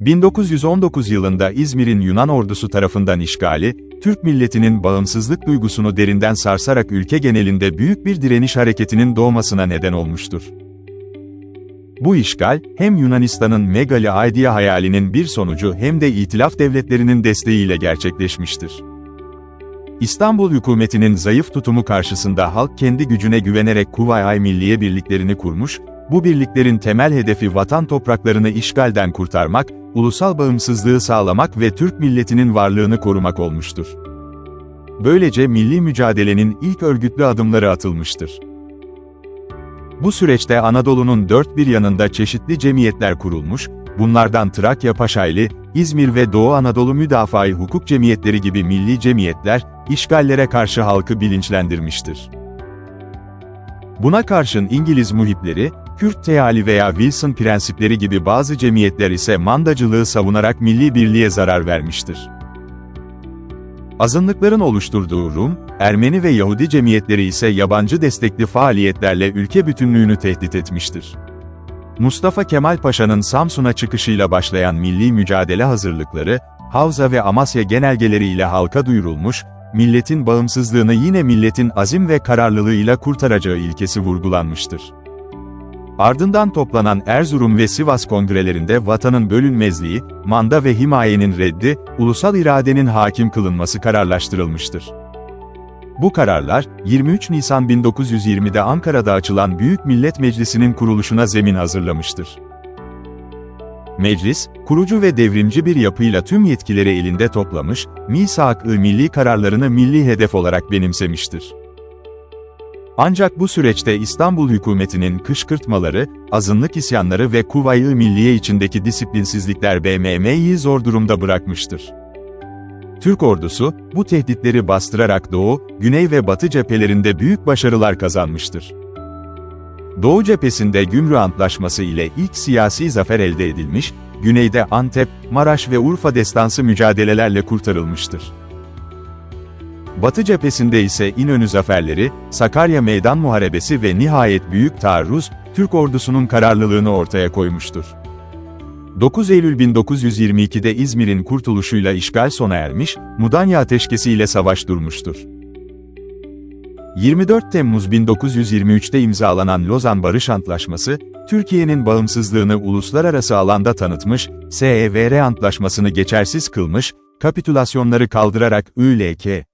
1919 yılında İzmir'in Yunan ordusu tarafından işgali, Türk milletinin bağımsızlık duygusunu derinden sarsarak ülke genelinde büyük bir direniş hareketinin doğmasına neden olmuştur. Bu işgal, hem Yunanistan'ın Megali Aidia hayalinin bir sonucu hem de İtilaf devletlerinin desteğiyle gerçekleşmiştir. İstanbul hükümetinin zayıf tutumu karşısında halk kendi gücüne güvenerek Kuvayi Milliye birliklerini kurmuş, bu birliklerin temel hedefi vatan topraklarını işgalden kurtarmak, ulusal bağımsızlığı sağlamak ve Türk milletinin varlığını korumak olmuştur. Böylece milli mücadelenin ilk örgütlü adımları atılmıştır. Bu süreçte Anadolu'nun dört bir yanında çeşitli cemiyetler kurulmuş, bunlardan Trakya Paşaylı, İzmir ve Doğu Anadolu Müdafaa-i Hukuk Cemiyetleri gibi milli cemiyetler, işgallere karşı halkı bilinçlendirmiştir. Buna karşın İngiliz muhipleri, Kürt teali veya Wilson prensipleri gibi bazı cemiyetler ise mandacılığı savunarak milli birliğe zarar vermiştir. Azınlıkların oluşturduğu Rum, Ermeni ve Yahudi cemiyetleri ise yabancı destekli faaliyetlerle ülke bütünlüğünü tehdit etmiştir. Mustafa Kemal Paşa'nın Samsun'a çıkışıyla başlayan milli mücadele hazırlıkları, Havza ve Amasya genelgeleriyle halka duyurulmuş, milletin bağımsızlığını yine milletin azim ve kararlılığıyla kurtaracağı ilkesi vurgulanmıştır. Ardından toplanan Erzurum ve Sivas kongrelerinde vatanın bölünmezliği, manda ve himayenin reddi, ulusal iradenin hakim kılınması kararlaştırılmıştır. Bu kararlar, 23 Nisan 1920'de Ankara'da açılan Büyük Millet Meclisi'nin kuruluşuna zemin hazırlamıştır. Meclis, kurucu ve devrimci bir yapıyla tüm yetkileri elinde toplamış, misak-ı milli kararlarını milli hedef olarak benimsemiştir. Ancak bu süreçte İstanbul hükümetinin kışkırtmaları, azınlık isyanları ve Kuvayi Milliye içindeki disiplinsizlikler BMM'yi zor durumda bırakmıştır. Türk ordusu, bu tehditleri bastırarak Doğu, Güney ve Batı cephelerinde büyük başarılar kazanmıştır. Doğu cephesinde Gümrü Antlaşması ile ilk siyasi zafer elde edilmiş, Güneyde Antep, Maraş ve Urfa destansı mücadelelerle kurtarılmıştır. Batı cephesinde ise İnönü zaferleri, Sakarya Meydan Muharebesi ve nihayet Büyük Taarruz, Türk ordusunun kararlılığını ortaya koymuştur. 9 Eylül 1922'de İzmir'in kurtuluşuyla işgal sona ermiş, Mudanya Ateşkesi ile savaş durmuştur. 24 Temmuz 1923'te imzalanan Lozan Barış Antlaşması, Türkiye'nin bağımsızlığını uluslararası alanda tanıtmış, SEVR Antlaşması'nı geçersiz kılmış, kapitülasyonları kaldırarak ÜLK,